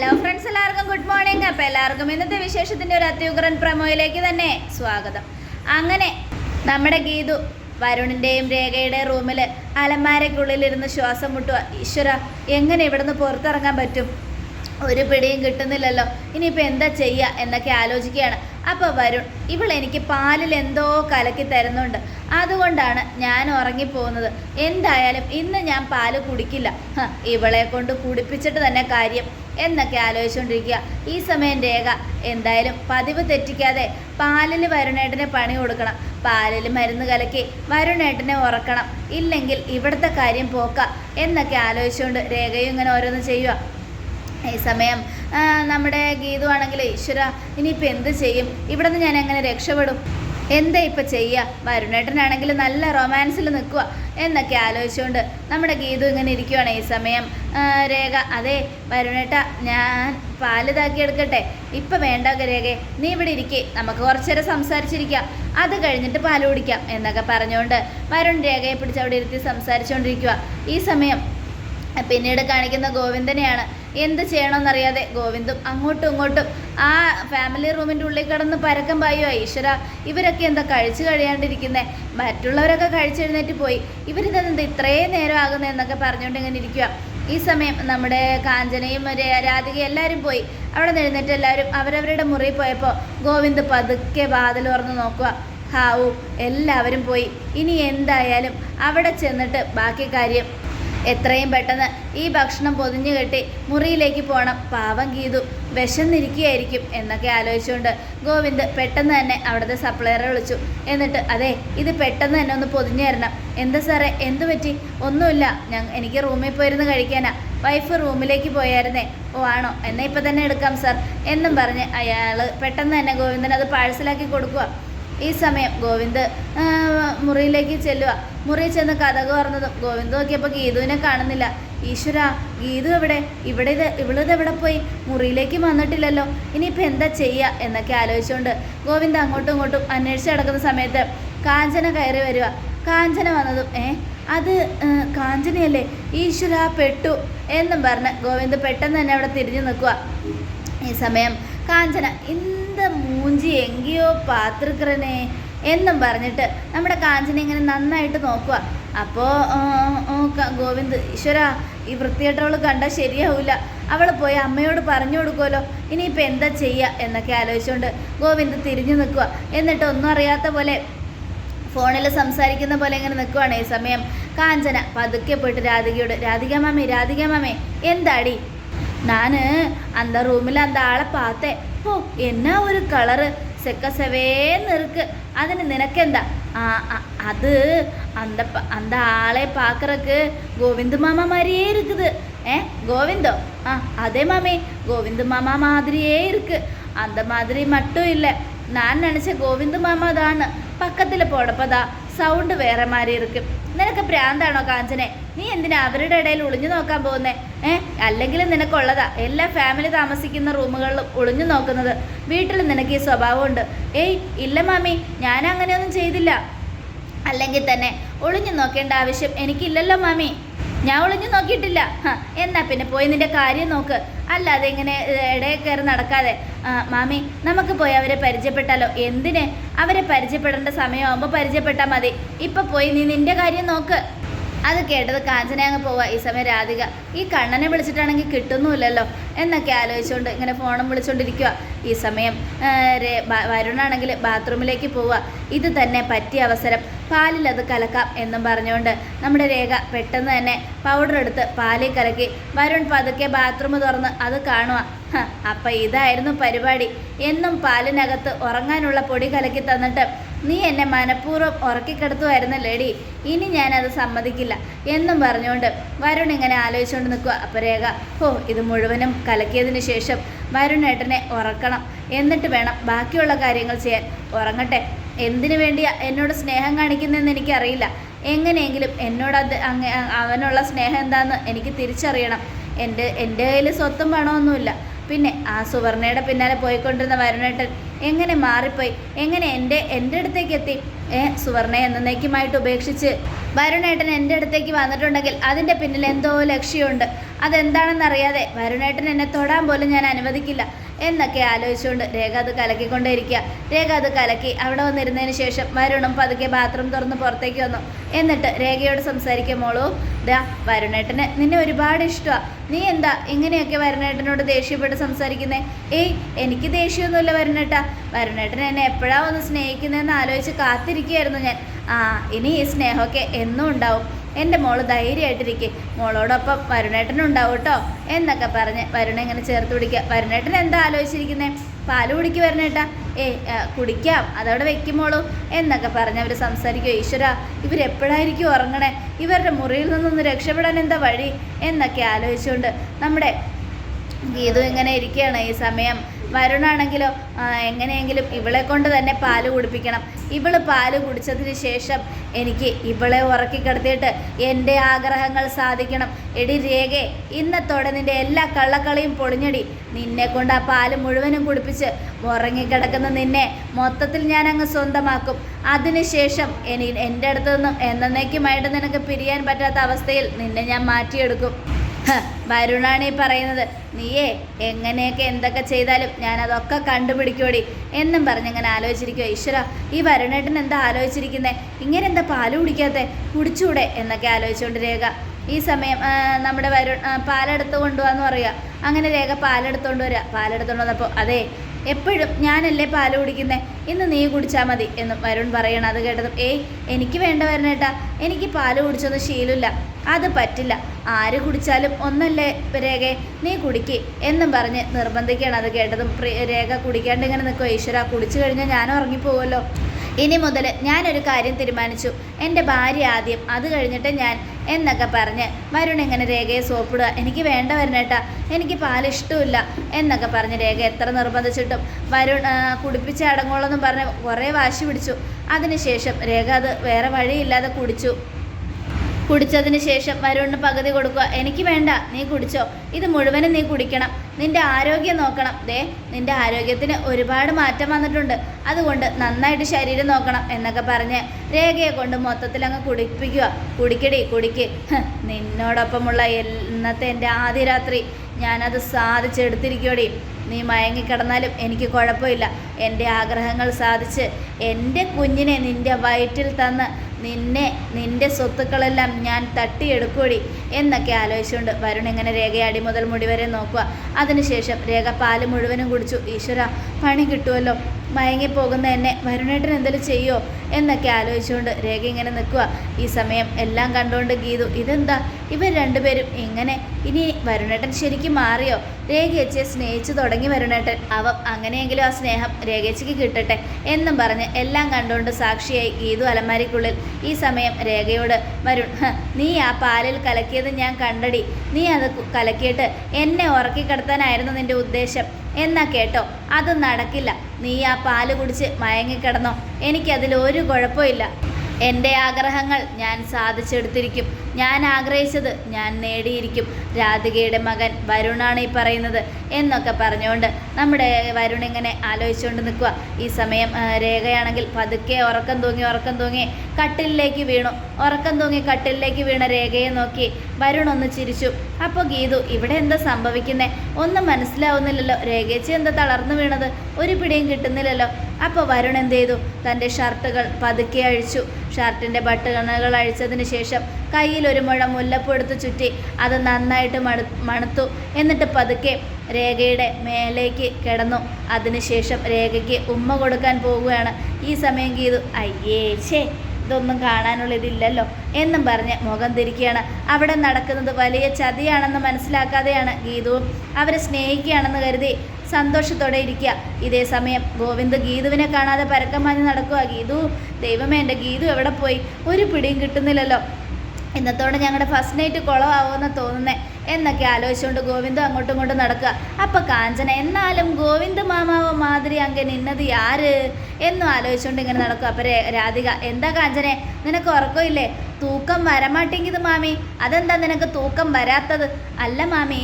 Hello friends എല്ലാവർക്കും good morning അപ്പോൾ എല്ലാവർക്കും ഇന്നത്തെ വിശേഷത്തിന്റെ ഒരു അത്യുഗ്രൻ പ്രമോയിലേക്ക് തന്നെ സ്വാഗതം. അങ്ങനെ നമ്മുടെ ഗീതു വരുണിന്റെയും രേഖയുടെയും റൂമിൽ അലമാരയ്ക്കുള്ളിലിരുന്ന് ശ്വാസം മുട്ടുക. ഈശ്വര എങ്ങനെ ഇവിടുന്ന് പുറത്തിറങ്ങാൻ പറ്റും? ഒരു പിടിയും കിട്ടുന്നില്ലല്ലോ. ഇനിയിപ്പോൾ എന്താ ചെയ്യുക എന്നൊക്കെ ആലോചിക്കുകയാണ്. അപ്പോൾ വരുൺ ഇവൾ എനിക്ക് പാലിൽ എന്തോ കലക്കി തരുന്നുണ്ട്. അതുകൊണ്ടാണ് ഞാൻ ഉറങ്ങിപ്പോകുന്നത്. എന്തായാലും ഇന്ന് ഞാൻ പാൽ കുടിക്കില്ല. ഇവളെ കൊണ്ട് കുടിപ്പിച്ചിട്ട് തന്നെ കാര്യം. എന്നൊക്കെ ആലോചിച്ചുകൊണ്ടിരിക്കുക. ഈ സമയം രേഖ എന്തായാലും പതിവ് തെറ്റിക്കാതെ പാലിൽ വരുണേട്ടന് പണി കൊടുക്കണം. പാലിൽ മരുന്ന് കലക്കി വരുണേട്ടനെ ഉറക്കണം. ഇല്ലെങ്കിൽ ഇവിടുത്തെ കാര്യം പോക്ക എന്നൊക്കെ ആലോചിച്ചുകൊണ്ട് രേഖയും ഇങ്ങനെ ഓരോന്ന് ചെയ്യുക. ഈ സമയം നമ്മുടെ ഗീതു ആണെങ്കിൽ ഈശ്വര ഇനിയിപ്പോൾ എന്ത് ചെയ്യും? ഇവിടെ നിന്ന് ഞാൻ എങ്ങനെ രക്ഷപ്പെടും? എന്താ ഇപ്പം ചെയ്യുക വരുണേട്ടനാണെങ്കിൽ നല്ല റൊമാൻസിൽ നിൽക്കുക എന്നൊക്കെ ആലോചിച്ചുകൊണ്ട് നമ്മുടെ ഗീതു ഇങ്ങനെ ഇരിക്കുവാണ് ഈ സമയം. രേഖ അതെ വരുണേട്ട ഞാൻ പാൽ ഇതാക്കി എടുക്കട്ടെ. ഇപ്പം വേണ്ട രേഖയെ നീ ഇവിടെ ഇരിക്കേ. നമുക്ക് കുറച്ച് നേരം സംസാരിച്ചിരിക്കാം. അത് കഴിഞ്ഞിട്ട് പാൽ കുടിക്കാം എന്നൊക്കെ പറഞ്ഞുകൊണ്ട് വരുൺ രേഖയെ പിടിച്ച് അവിടെ ഇരുത്തി സംസാരിച്ചുകൊണ്ടിരിക്കുക ഈ സമയം പിന്നീട് കാണിക്കുന്ന ഗോവിന്ദനെയാണ് എന്ത് ചെയ്യണമെന്നറിയാതെ ഗോവിന്ദും അങ്ങോട്ടും ഇങ്ങോട്ടും ആ ഫാമിലി റൂമിന്റെ ഉള്ളിൽ കിടന്ന് പരക്കം പായോ ഈശ്വര. ഇവരൊക്കെ എന്താ കഴിച്ചു കഴിയാണ്ടിരിക്കുന്നത് മറ്റുള്ളവരൊക്കെ കഴിച്ചെഴുന്നേറ്റ് പോയി. ഇവരിതെന്താ ഇത്രയും നേരം ആകുന്നതെന്നൊക്കെ പറഞ്ഞുകൊണ്ട് ഇങ്ങനെ ഇരിക്കുക ഈ സമയം നമ്മുടെ കാഞ്ചനയും രാധികയും എല്ലാവരും പോയി. അവിടെ എഴുന്നേറ്റ് എല്ലാവരും അവരവരുടെ മുറിയിൽ പോയപ്പോൾ ഗോവിന്ദ് പതുക്കെ വാതിൽ തുറന്ന് നോക്കുക ഹാവു എല്ലാവരും പോയി. ഇനി എന്തായാലും അവിടെ ചെന്നിട്ട് ബാക്കി കാര്യം എത്രയും പെട്ടെന്ന് ഈ ഭക്ഷണം പൊതിഞ്ഞു കെട്ടി മുറിയിലേക്ക് പോകണം പാവം ഗീതു വിശന്നിരിക്കുകയായിരിക്കും എന്നൊക്കെ ആലോചിച്ചുകൊണ്ട് ഗോവിന്ദ് പെട്ടെന്ന് തന്നെ അവിടുത്തെ സപ്ലയറെ വിളിച്ചു. എന്നിട്ട് അതെ ഇത് പെട്ടെന്ന് തന്നെ ഒന്ന് പൊതിഞ്ഞു തരണം. എന്താ സാറേ എന്തു പറ്റി? ഒന്നുമില്ല ഞാൻ എനിക്ക് റൂമിൽ പോയിരുന്ന് കഴിക്കാനാ. വൈഫ് റൂമിലേക്ക് പോയായിരുന്നേ. ഓ ആണോ? എന്നാൽ ഇപ്പം തന്നെ എടുക്കാം സാർ. എന്നും പറഞ്ഞ് അയാൾ പെട്ടെന്ന് തന്നെ ഗോവിന്ദൻ അത് പാഴ്സലാക്കി കൊടുക്കുക ഈ സമയം ഗോവിന്ദ് മുറിയിലേക്ക് ചെല്ലുക മുറിയിൽ ചെന്ന് കഥക് പറഞ്ഞതും ഗോവിന്ദ് നോക്കിയപ്പോൾ ഗീതുവിനെ കാണുന്നില്ല. ഈശ്വര ഗീതു എവിടെ? ഇവിടെ ഇത് ഇവളിത് എവിടെ പോയി? മുറിയിലേക്ക് വന്നിട്ടില്ലല്ലോ. ഇനിയിപ്പോൾ എന്താ ചെയ്യുക എന്നൊക്കെ ആലോചിച്ചുകൊണ്ട് ഗോവിന്ദ് അങ്ങോട്ടും ഇങ്ങോട്ടും അന്വേഷിച്ച് കിടക്കുന്ന സമയത്ത് കാഞ്ചന കയറി വരിക കാഞ്ചന വന്നതും ഏ അത് കാഞ്ചനയല്ലേ? ഈശ്വര പെട്ടു എന്നും പറഞ്ഞ് ഗോവിന്ദ് പെട്ടെന്ന് തന്നെ അവിടെ തിരിഞ്ഞു നിൽക്കുക ഈ സമയം കാഞ്ചന ഇന്ത മൂഞ്ചി എങ്കിയോ പാത്രക്കറനെ? എന്നും പറഞ്ഞിട്ട് നമ്മുടെ കാഞ്ചനെ ഇങ്ങനെ നന്നായിട്ട് നോക്കുക. അപ്പോൾ ഗോവിന്ദ് ഈശ്വര ഈ വൃത്തികെട്ടവൾ കണ്ടാൽ ശരിയാവില്ല അവൾ പോയി അമ്മയോട് പറഞ്ഞു കൊടുക്കുമല്ലോ ഇനിയിപ്പോൾ എന്താ ചെയ്യുക എന്നൊക്കെ ആലോചിച്ചുകൊണ്ട് ഗോവിന്ദ് തിരിഞ്ഞു നിൽക്കുക. എന്നിട്ട് ഒന്നും അറിയാത്ത പോലെ ഫോണിൽ സംസാരിക്കുന്ന പോലെ ഇങ്ങനെ നിൽക്കുവാണ് ഈ സമയം. കാഞ്ചന പതുക്കെ പോയിട്ട് രാധികയോട് രാധിക മാമേ രാധിക മാമേ എന്താടി? ഞാൻ അന്ത റൂമിൽ അന്താളെ പാത്തേ. ഓ എന്നാ ഒരു കളറ്? സെക്ക സെവേന്ന് இருக்கு അതിന് നിനക്കെന്താ ആ അ- അത് அந்த ப- அந்த ஆளை பார்க்கறக்கு கோவிந்து மாமா மாதிரியே இருக்குது ஏ கோவிந்தோ ஆ அதே மாமி கோவிந்து மாமா மாதிரியே இருக்கு அந்த மாதிரி மட்டும் இல்லை நான் நினச்ச கோவிந்து மாமா தான் பக்கத்தில் போடப்பதா സൗണ്ട് വേറെ മാറി ഇരിക്കും. നിനക്ക് പ്രാന്താണോ കാഞ്ചനെ? നീ എന്തിനാ അവരുടെ ഇടയിൽ ഒളിഞ്ഞു നോക്കാൻ പോകുന്നേ? ഏ? അല്ലെങ്കിൽ നിനക്കുള്ളതാ. എല്ലാ ഫാമിലി താമസിക്കുന്ന റൂമുകളിലും ഒളിഞ്ഞു നോക്കുന്നത്. വീട്ടിൽ നിനക്ക് ഈ സ്വഭാവമുണ്ട്. ഏയ് ഇല്ല മാമി ഞാൻ അങ്ങനെയൊന്നും ചെയ്തില്ല. അല്ലെങ്കിൽ തന്നെ ഒളിഞ്ഞു നോക്കേണ്ട ആവശ്യം എനിക്കില്ലല്ലോ മാമി. ഞാൻ ഒളിഞ്ഞു നോക്കിയിട്ടില്ല. എന്നാ പിന്നെ പോയി നിന്റെ കാര്യം നോക്ക്. അല്ലാതെ ഇങ്ങനെ ഇടയിൽ കയറി നടക്കാതെ. മാമി നമുക്ക് പോയി അവരെ പരിചയപ്പെട്ടാലോ? എന്തിന്? അവരെ പരിചയപ്പെടേണ്ട സമയമാകുമ്പോൾ പരിചയപ്പെട്ടാൽ മതി. ഇപ്പം പോയി നീ നിന്റെ കാര്യം നോക്ക്. അത് കേട്ടത് കാഞ്ചന അങ്ങ് പോവാ. ഈ സമയം രാധിക ഈ കണ്ണനെ വിളിച്ചിട്ടാണെങ്കിൽ കിട്ടുന്നുമില്ലല്ലോ എന്നൊക്കെ ആലോചിച്ചുകൊണ്ട് ഇങ്ങനെ ഫോണും വിളിച്ചുകൊണ്ടിരിക്കുക ഈ സമയം വരുണാണെങ്കിൽ ബാത്റൂമിലേക്ക് പോവുക ഇത് തന്നെ പറ്റിയ അവസരം. പാലിൽ അത് കലക്കാം എന്നും പറഞ്ഞുകൊണ്ട് നമ്മുടെ രേഖ പെട്ടെന്ന് തന്നെ പൗഡർ എടുത്ത് പാലിൽ കലക്കി. വരുൺ പതുക്കെ ബാത്റൂം തുറന്ന് അത് കാണുക അപ്പം ഇതായിരുന്നു പരിപാടി. എന്നും പാലിനകത്ത് ഉറങ്ങാനുള്ള പൊടി കലക്കി തന്നിട്ട് നീ എന്നെ മനഃപൂർവം ഉറക്കിക്കിടത്തുമായിരുന്നല്ലേടി ഇനി ഞാനത് സമ്മതിക്കില്ല. എന്നും പറഞ്ഞുകൊണ്ട് വരുൺ ഇങ്ങനെ ആലോചിച്ചുകൊണ്ട് നിൽക്കുക അപ്പോൾ രേഖ ഓ ഇത് മുഴുവനും കലക്കിയതിന് ശേഷം വരുൺ ഏട്ടനെ ഉറക്കണം. എന്നിട്ട് വേണം ബാക്കിയുള്ള കാര്യങ്ങൾ ചെയ്യാൻ. ഉറങ്ങട്ടെ. എന്തിനു വേണ്ടിയാ എന്നോട് സ്നേഹം കാണിക്കുന്നതെന്ന് എനിക്കറിയില്ല. എങ്ങനെയെങ്കിലും എന്നോട് അത് അങ്ങ അവനുള്ള സ്നേഹം എന്താണെന്ന് എനിക്ക് തിരിച്ചറിയണം. എന്റെ എന്റെ കയ്യിൽ സ്വത്തും പണമൊന്നുമില്ല. പിന്നെ ആ സുവർണയുടെ പിന്നാലെ പോയിക്കൊണ്ടിരുന്ന വരുണേട്ടൻ എങ്ങനെ മാറിപ്പോയി? എങ്ങനെ എന്റെ എന്റെ അടുത്തേക്ക് എത്തി? ഏ സുവർണയെ എന്നേക്കുമായിട്ട് ഉപേക്ഷിച്ച് വരുണേട്ടൻ എന്റെ അടുത്തേക്ക് വന്നിട്ടുണ്ടെങ്കിൽ അതിന്റെ പിന്നിൽ എന്തോ ലക്ഷ്യമുണ്ട്. അതെന്താണെന്നറിയാതെ വരുണേട്ടൻ എന്നെ തൊടാൻ പോലും ഞാൻ അനുവദിക്കില്ല. എന്നൊക്കെ ആലോചിച്ചുകൊണ്ട് രേഖ അത് കലക്കിക്കൊണ്ടേയിരിക്കുക. രേഖ അത് കലക്കി അവിടെ വന്നിരുന്നതിന് ശേഷം വരുണും പതുക്കെ ബാത്റൂം തുറന്ന് പുറത്തേക്ക് വന്നു. എന്നിട്ട് രേഖയോട് സംസാരിക്കുക മോളൂ ദാ വരുണേട്ടന് നിന്നെ ഒരുപാട് ഇഷ്ടമാണ് നീ എന്താ ഇങ്ങനെയൊക്കെ വരുണേട്ടനോട് ദേഷ്യപ്പെട്ട് സംസാരിക്കുന്നേ? ഏയ് എനിക്ക് ദേഷ്യമൊന്നുമില്ല വരുണേട്ട. വരുണേട്ടൻ എന്നെ എപ്പോഴാ ഒന്ന് സ്നേഹിക്കുന്നതെന്ന് ആലോചിച്ച് കാത്തിരിക്കുകയായിരുന്നു ഞാൻ. ആ ഇനി ഈ സ്നേഹമൊക്കെ എന്നും ഉണ്ടാവും. എന്റെ മോൾ ധൈര്യമായിട്ടിരിക്കും. മോളോടൊപ്പം വരുണേട്ടനും ഉണ്ടാവും കേട്ടോ എന്നൊക്കെ പറഞ്ഞ് വരുണ ഇങ്ങനെ ചേർത്ത് പിടിക്കുക. വരുണേട്ടൻ എന്താ ആലോചിച്ചിരിക്കുന്നേ? പാൽ കുടിക്ക് വരണേട്ടാ. ഏ കുടിക്കാം. അതവിടെ വെക്കുമോളൂ എന്നൊക്കെ പറഞ്ഞ് അവർ സംസാരിക്കുക. ഈശ്വര ഇവരെപ്പോഴായിരിക്കും ഉറങ്ങണേ? ഇവരുടെ മുറിയിൽ നിന്നൊന്ന് രക്ഷപ്പെടാൻ എന്താ വഴി? എന്നൊക്കെ ആലോചിച്ചുകൊണ്ട് നമ്മുടെ ഗീതു ഇങ്ങനെ ഇരിക്കുകയാണ് ഈ സമയം. വരുണാണെങ്കിലോ എങ്ങനെയെങ്കിലും ഇവളെ കൊണ്ട് തന്നെ പാൽ കുടിപ്പിക്കണം. ഇവൾ പാൽ കുടിച്ചതിന് ശേഷം എനിക്ക് ഇവളെ ഉറക്കി കിടത്തിയിട്ട് എന്റെ ആഗ്രഹങ്ങൾ സാധിക്കണം. എടി രേഖേ ഇന്നത്തോടെ നിന്റെ എല്ലാ കള്ളക്കളിയും പൊളിഞ്ഞടി. നിന്നെ കൊണ്ട് ആ പാൽ മുഴുവനും കുടിപ്പിച്ച് ഉറങ്ങിക്കിടക്കുന്ന നിന്നെ മൊത്തത്തിൽ ഞാൻ അങ്ങ് സ്വന്തമാക്കും അതിനുശേഷം ഇനി എന്റെ അടുത്തുനിന്നും എന്നേക്കുമായിട്ട് നിനക്ക് പിരിയാൻ പറ്റാത്ത അവസ്ഥയിൽ നിന്നെ ഞാൻ മാറ്റിയെടുക്കും. വരുണാണ് പറയുന്നത്. നീയേ എങ്ങനെയൊക്കെ എന്തൊക്കെ ചെയ്താലും ഞാൻ അതൊക്കെ കണ്ടുപിടിക്കോടി. എന്നും പറഞ്ഞിങ്ങനെ ആലോചിച്ചിരിക്കുക ഈശ്വര ഈ വരുണേട്ടൻ എന്താ ആലോചിച്ചിരിക്കുന്നത് ഇങ്ങനെ എന്താ പാൽ കുടിക്കാത്തെ? കുടിച്ചൂടെ എന്നൊക്കെ ആലോചിച്ചുകൊണ്ട് രേഖ ഈ സമയം നമ്മുടെ വരു ആ, പാലെടുത്ത് കൊണ്ടുപോകാന്ന് പറയുക. അങ്ങനെ രേഖ പാലെടുത്തോണ്ട് വരിക പാലെടുത്തോണ്ട് വന്നപ്പോൾ അതെ എപ്പോഴും ഞാനല്ലേ പാൽ കുടിക്കുന്നത് ഇന്ന് നീ കുടിച്ചാൽ മതി എന്നും വരുൺ പറയണം. അത് കേട്ടതും ഏയ് എനിക്ക് വേണ്ട വരണേട്ടാ. എനിക്ക് പാൽ കുടിച്ചൊന്നും ശീലമില്ല. അത് പറ്റില്ല. ആര് കുടിച്ചാലും ഒന്നല്ലേ? രേഖ നീ കുടിക്ക്. എന്നും പറഞ്ഞ് നിർബന്ധിക്കുകയാണ് അത് കേട്ടതും. രേഖ കുടിക്കാണ്ട് ഇങ്ങനെ നിൽക്കുക ഈശ്വര കുടിച്ചു കഴിഞ്ഞാൽ ഞാൻ ഉറങ്ങിപ്പോവുമല്ലോ. ഇനി മുതൽ ഞാനൊരു കാര്യം തീരുമാനിച്ചു. എന്റെ ഭാര്യ ആദ്യം അത് കഴിഞ്ഞിട്ട് ഞാൻ എന്നൊക്കെ പറഞ്ഞ് വരുൺ ഇങ്ങനെ രേഖയെ സോപ്പിടുക. എനിക്ക് വേണ്ട വരണേട്ടാ എനിക്ക് പാൽ ഇഷ്ടമില്ല എന്നൊക്കെ പറഞ്ഞ് രേഖ എത്ര നിർബന്ധിച്ചിട്ടും വരുൺ കുടിപ്പിച്ച് അടങ്ങോളെന്നും പറഞ്ഞ് കുറേ വാശി പിടിച്ചു. അതിനുശേഷം രേഖ അത് വേറെ വഴിയില്ലാതെ കുടിച്ചു. കുടിച്ചതിന് ശേഷം വരുണിന് പകുതി കൊടുക്കുക. എനിക്ക് വേണ്ട നീ കുടിച്ചോ. ഇത് മുഴുവനും നീ കുടിക്കണം. നിന്റെ ആരോഗ്യം നോക്കണം. ദേ നിന്റെ ആരോഗ്യത്തിന് ഒരുപാട് മാറ്റം വന്നിട്ടുണ്ട്. അതുകൊണ്ട് നന്നായിട്ട് ശരീരം നോക്കണം എന്നൊക്കെ പറഞ്ഞ് രേഖയെ കൊണ്ട് മൊത്തത്തിൽ അങ്ങ് കുടിപ്പിക്കുക. കുടിക്കടി കുടിക്ക്. നിന്നോടൊപ്പമുള്ള ഇന്നത്തെ എന്റെ ആദ്യ രാത്രി. ഞാനത് സാധിച്ചെടുത്തിരിക്കോടി നീ മയങ്ങിക്കിടന്നാലും എനിക്ക് കുഴപ്പമില്ല. എന്റെ ആഗ്രഹങ്ങൾ സാധിച്ച് എന്റെ കുഞ്ഞിനെ നിന്റെ വയറ്റിൽ തന്ന് നിന്നെ നിന്റെ സ്വത്തുക്കളെല്ലാം ഞാൻ തട്ടിയെടുക്കൂടി എന്നൊക്കെ ആലോചിച്ചുകൊണ്ട് വരുൺ ഇങ്ങനെ രേഖ അടി മുതൽ മുടി വരെ നോക്കുക. അതിനുശേഷം രേഖ പാൽ മുഴുവനും കുടിച്ചു. ഈശ്വര പണി കിട്ടുമല്ലോ മയങ്ങിപ്പോകുന്ന എന്നെ വരുണേട്ടൻ എന്തെങ്കിലും ചെയ്യോ? എന്നൊക്കെ ആലോചിച്ചുകൊണ്ട് രേഖ ഇങ്ങനെ നിൽക്കുക ഈ സമയം എല്ലാം കണ്ടുകൊണ്ട് ഗീതു ഇതെന്താ? ഇവർ രണ്ടുപേരും ഇങ്ങനെ ഇനി വരുണേട്ടൻ ശരിക്കും മാറിയോ? രേഖയച്ചയെ സ്നേഹിച്ചു തുടങ്ങി വരുണേട്ടൻ. അവ അങ്ങനെയെങ്കിലും ആ സ്നേഹം രേഖയച്ചയ്ക്ക് കിട്ടട്ടെ എന്നും പറഞ്ഞ് എല്ലാം കണ്ടുകൊണ്ട് സാക്ഷിയായി ഗീതു അലമാരിക്കുള്ളിൽ. ഈ സമയം രേഖയോട് വരുൺ നീ ആ പാലിൽ കലക്കിയത് ഞാൻ കണ്ടടി. നീ അത് കലക്കിയിട്ട് എന്നെ ഉറക്കി കിടത്താനായിരുന്നു നിന്റെ ഉദ്ദേശം എന്നാ കേട്ടോ. അത് നടക്കില്ല. നീ ആ പാൽ കുടിച്ച് മയങ്ങിക്കിടന്നോ. എനിക്കതിൽ ഒരു കുഴപ്പമില്ല. എന്റെ ആഗ്രഹങ്ങൾ ഞാൻ സാധിച്ചെടുത്തിരിക്കും. ഞാൻ ആഗ്രഹിച്ചത് ഞാൻ നേടിയിരിക്കും. രാധികയുടെ മകൻ വരുണാണ് ഈ പറയുന്നത് എന്നൊക്കെ പറഞ്ഞുകൊണ്ട് നമ്മുടെ വരുൺ ഇങ്ങനെ ആലോചിച്ചുകൊണ്ട് നിൽക്കുക. ഈ സമയം രേഖയാണെങ്കിൽ പതുക്കെ ഉറക്കം തൂങ്ങി ഉറക്കം തൂങ്ങി കട്ടിലിലേക്ക് വീണു. ഉറക്കം തൂങ്ങി കട്ടിലിലേക്ക് വീണ രേഖയെ നോക്കി വരുൺ ഒന്ന് ചിരിച്ചു. അപ്പോൾ ഗീതു ഇവിടെ എന്താ സംഭവിക്കുന്നത് ഒന്നും മനസ്സിലാവുന്നില്ലല്ലോ. രേഖേച്ചി എന്താ തളർന്നു വീണത്? ഒരു പിടിയും കിട്ടുന്നില്ലല്ലോ. അപ്പോൾ വരുൺ എന്ത് ചെയ്തു? തന്റെ ഷർട്ടുകൾ പതുക്കെ അഴിച്ചു. ഷർട്ടിന്റെ ബട്ടണുകൾ അഴിച്ചതിന് ശേഷം കയ്യിൽ ഒരു മുഴ എടുത്ത് ചുറ്റി അത് നന്നായിട്ട് മണു മണുത്തു. എന്നിട്ട് പതുക്കെ രേഖയുടെ മേലേക്ക് കിടന്നു. അതിനുശേഷം രേഖയ്ക്ക് ഉമ്മ കൊടുക്കാൻ പോവുകയാണ്. ഈ സമയം ഗീതു അയ്യേ ഛേ ഇതൊന്നും കാണാനുള്ള ഇതില്ലല്ലോ എന്നും പറഞ്ഞ് മുഖം തിരിക്കുകയാണ്. അവിടെ നടക്കുന്നത് വലിയ ചതിയാണെന്ന് മനസ്സിലാക്കാതെയാണ് ഗീതുവും അവരെ സ്നേഹിക്കുകയാണെന്ന് കരുതി സന്തോഷത്തോടെ ഇരിക്കുക. ഇതേ സമയം ഗോവിന്ദ് ഗീതുവിനെ കാണാതെ പരക്കം മാഞ്ഞ് നടക്കുക ഗീതു ദൈവമേ എന്റെ ഗീതു എവിടെ പോയി? ഒരു പിടിയും കിട്ടുന്നില്ലല്ലോ. ഇന്നത്തോടെ ഞങ്ങളുടെ ഫസ്റ്റ് നൈറ്റ് കുളമാവുമെന്ന് തോന്നുന്നേ. എന്നൊക്കെ ആലോചിച്ചുകൊണ്ട് ഗോവിന്ദം അങ്ങോട്ടും ഇങ്ങോട്ടും നടക്കുക. അപ്പം കാഞ്ചന എന്നാലും ഗോവിന്ദ മാമാവ് മാതിരി അങ്ങ് നിന്നത് ആര്? എന്നും ആലോചിച്ചുകൊണ്ട് ഇങ്ങനെ നടക്കുക. അപ്പം രാധിക എന്താ കാഞ്ചനെ? നിനക്ക് ഉറക്കമില്ലേ? തൂക്കം വരമാട്ടെങ്കിത് മാമേ. അതെന്താ നിനക്ക് തൂക്കം വരാത്തത്? അല്ല മാമേ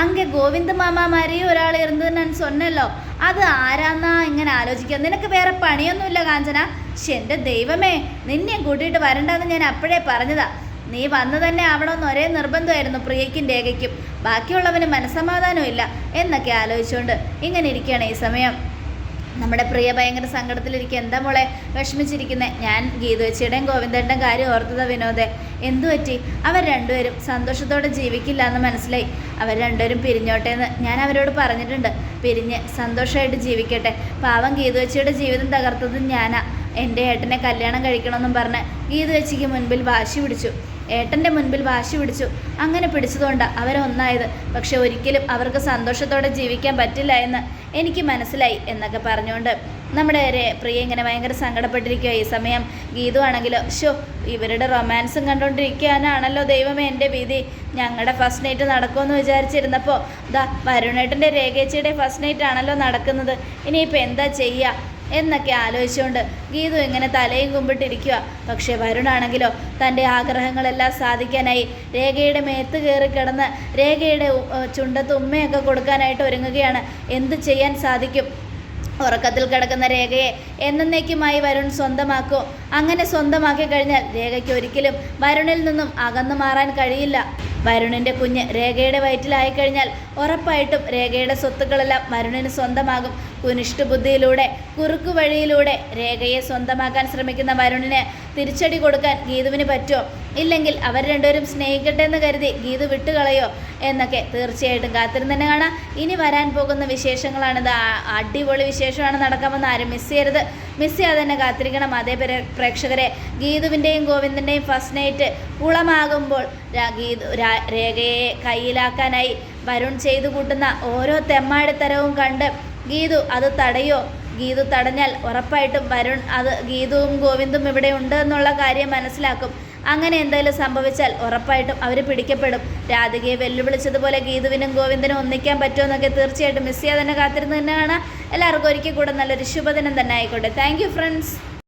അങ്ങ് ഗോവിന്ദ മാമാമാരെയും ഒരാൾ ഇരുന്ന് ഞാൻ സൊന്നല്ലോ അത് ആരാന്നാ ഇങ്ങനെ ആലോചിക്കുക നിനക്ക് വേറെ പണിയൊന്നുമില്ല കാഞ്ചന? പക്ഷെ എന്റെ ദൈവമേ നിന്നെ കൂട്ടിയിട്ട് വരണ്ടെന്ന് ഞാൻ അപ്പോഴേ പറഞ്ഞതാ. നീ വന്നു തന്നെ ആവണമെന്ന് ഒരേ നിർബന്ധമായിരുന്നു പ്രിയയ്ക്കും രേഖയ്ക്കും. ബാക്കിയുള്ളവന് മനസ്സമാധാനവും ഇല്ല. എന്നൊക്കെ ആലോചിച്ചുകൊണ്ട് ഇങ്ങനെ ഇരിക്കുകയാണ് ഈ സമയം. നമ്മുടെ പ്രിയ ഭയങ്കര സങ്കടത്തിലിരിക്കുക എന്താ മോളെ വിഷമിച്ചിരിക്കുന്നത് ഞാൻ ഗീതുവച്ചിയുടെയും ഗോവിന്ദന്റെയും കാര്യം ഓർത്തത് വിനോദേ. എന്തു പറ്റി? അവർ രണ്ടുപേരും സന്തോഷത്തോടെ ജീവിക്കില്ല എന്ന് മനസ്സിലായി. അവർ രണ്ടുപേരും പിരിഞ്ഞോട്ടെ എന്ന് ഞാൻ അവരോട് പറഞ്ഞിട്ടുണ്ട്. പിരിഞ്ഞ് സന്തോഷമായിട്ട് ജീവിക്കട്ടെ. പാവം ഗീതുവച്ചിയുടെ ജീവിതം തകർത്തത് ഞാനാ. എന്റെ ഏട്ടനെ കല്യാണം കഴിക്കണമെന്നും പറഞ്ഞ് ഗീതുവച്ചിക്ക് മുൻപിൽ വാശി പിടിച്ചു. ഏട്ടന്റെ മുൻപിൽ വാശി പിടിച്ചു. അങ്ങനെ പിടിച്ചതുകൊണ്ടാണ് അവരൊന്നായത് പക്ഷെ ഒരിക്കലും അവർക്ക് സന്തോഷത്തോടെ ജീവിക്കാൻ പറ്റില്ല എന്ന് എനിക്ക് മനസ്സിലായി എന്നൊക്കെ പറഞ്ഞുകൊണ്ട് നമ്മുടെ വരെ പ്രിയ ഇങ്ങനെ ഭയങ്കര സങ്കടപ്പെട്ടിരിക്കുക ഈ സമയം ഗീതു ആണെങ്കിലോ ഷോ ഇവരുടെ റൊമാൻസും കണ്ടുകൊണ്ടിരിക്കാനാണല്ലോ ദൈവമേ എന്റെ വിധി. ഞങ്ങളുടെ ഫസ്റ്റ് നൈറ്റ് നടക്കുമെന്ന് വിചാരിച്ചിരുന്നപ്പോൾ ദാ വരുണേട്ടന്റെ രേഖേച്ചിയുടെ ഫസ്റ്റ് നൈറ്റ് ആണല്ലോ നടക്കുന്നത്. ഇനിയിപ്പോൾ എന്താ ചെയ്യുക എന്നൊക്കെ ആലോചിച്ചുകൊണ്ട് ഗീതു ഇങ്ങനെ തലയും കുമ്പിട്ടിരിക്കുക പക്ഷേ വരുണാണെങ്കിലോ തന്റെ ആഗ്രഹങ്ങളെല്ലാം സാധിക്കാനായി രേഖയുടെ മേത്ത് കയറി കിടന്ന് രേഖയുടെ ചുണ്ടത്ത് ഉമ്മയൊക്കെ കൊടുക്കാനായിട്ട് ഒരുങ്ങുകയാണ്. എന്ത് ചെയ്യാൻ സാധിക്കും? ഉറക്കത്തിൽ കിടക്കുന്ന രേഖയെ എന്നേക്കുമായി വരുൺ സ്വന്തമാക്കൂ. അങ്ങനെ സ്വന്തമാക്കി കഴിഞ്ഞാൽ രേഖയ്ക്ക് ഒരിക്കലും വരുണിൽ നിന്നും അകന്നു മാറാൻ കഴിയില്ല. വരുണിന്റെ കുഞ്ഞ് രേഖയുടെ വയറ്റിലായി കഴിഞ്ഞാൽ ഉറപ്പായിട്ടും രേഖയുടെ സ്വത്തുക്കളെല്ലാം വരുണിന് സ്വന്തമാകും. കുനിഷ്ഠ ബുദ്ധിയിലൂടെ കുറുക്കു വഴിയിലൂടെ രേഖയെ സ്വന്തമാക്കാൻ ശ്രമിക്കുന്ന വരുണിന് തിരിച്ചടി കൊടുക്കാൻ ഗീതുവിന് പറ്റുമോ? ഇല്ലെങ്കിൽ അവർ രണ്ടുപേരും സ്നേഹിക്കട്ടെ എന്ന് കരുതി ഗീതു വിട്ടുകളയോ എന്നൊക്കെ തീർച്ചയായിട്ടും കാത്തിരുന്ന് തന്നെ കാണാം. ഇനി വരാൻ പോകുന്ന വിശേഷങ്ങളാണിത്. അടിപൊളി വിശേഷമാണ് നടക്കാമെന്ന് ആരും മിസ് ചെയ്യരുത്. മിസ് ചെയ്യാതെ തന്നെ കാത്തിരിക്കണം. അതേ പ്രേ- പ്രേക്ഷകരെ ഗീതുവിന്റെയും ഗോവിന്ദന്റെയും ഫസ്റ്റ് നൈറ്റ് കുളമാകുമ്പോൾ ഗീതു രേഖയെ കയ്യിലാക്കാനായി വരുൺ ചെയ്തു കൂട്ടുന്ന ഓരോ തെമ്മാടിത്തരവും കണ്ട് ഗീതു അത് തടയോ? ഗീതു തടഞ്ഞാൽ ഉറപ്പായിട്ടും വരുൺ അത് ഗീതുവും ഗോവിന്ദും ഇവിടെ ഉണ്ട് എന്നുള്ള കാര്യം മനസ്സിലാക്കും. അങ്ങനെ എന്തെങ്കിലും സംഭവിച്ചാൽ ഉറപ്പായിട്ടും അവർ പിടിക്കപ്പെടും. രാധികയെ വെല്ലുവിളിച്ചതുപോലെ ഗീതുവിനും ഗോവിന്ദനും ഒന്നിക്കാൻ പറ്റുമെന്നൊക്കെ തീർച്ചയായിട്ടും മിസ് ചെയ്യാതെ തന്നെ കാത്തിരുന്ന് തന്നെയാണ്. എല്ലാവർക്കും ഒരിക്കൽ കൂടെ നല്ലൊരു ശുഭദിനം തന്നെ ആയിക്കോട്ടെ. Thank friends